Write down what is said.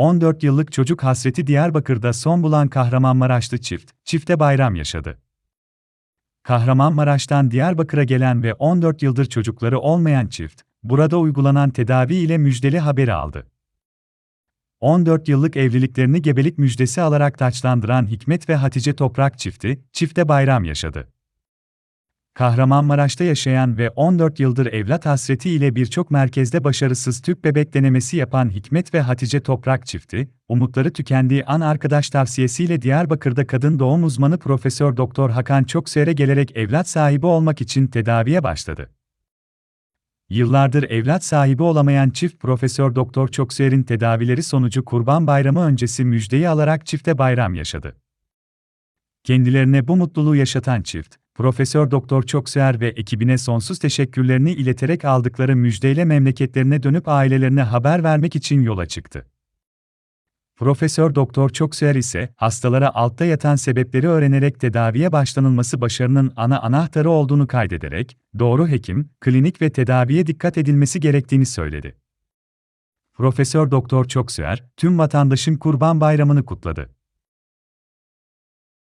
14 yıllık çocuk hasreti Diyarbakır'da son bulan Kahramanmaraşlı çift, çifte bayram yaşadı. Kahramanmaraş'tan Diyarbakır'a gelen ve 14 yıldır çocukları olmayan çift, burada uygulanan tedavi ile müjdeli haberi aldı. 14 yıllık evliliklerini gebelik müjdesi alarak taçlandıran Hikmet ve Hatice Toprak çifti, çifte bayram yaşadı. Kahramanmaraş'ta yaşayan ve 14 yıldır evlat hasreti ile birçok merkezde başarısız tüp bebek denemesi yapan Hikmet ve Hatice Toprak çifti, umutları tükendiği an arkadaş tavsiyesiyle Diyarbakır'da kadın doğum uzmanı Profesör Doktor Hakan Çokser'e gelerek evlat sahibi olmak için tedaviye başladı. Yıllardır evlat sahibi olamayan çift Profesör Doktor Çokser'in tedavileri sonucu Kurban Bayramı öncesi müjdeyi alarak çifte bayram yaşadı. Kendilerine bu mutluluğu yaşatan çift, Profesör Doktor Çokser ve ekibine sonsuz teşekkürlerini ileterek aldıkları müjdeyle memleketlerine dönüp ailelerine haber vermek için yola çıktı. Profesör Doktor Çokser ise hastalara altta yatan sebepleri öğrenerek tedaviye başlanılması başarının ana anahtarı olduğunu kaydederek doğru hekim, klinik ve tedaviye dikkat edilmesi gerektiğini söyledi. Profesör Doktor Çokser tüm vatandaşın Kurban Bayramını kutladı.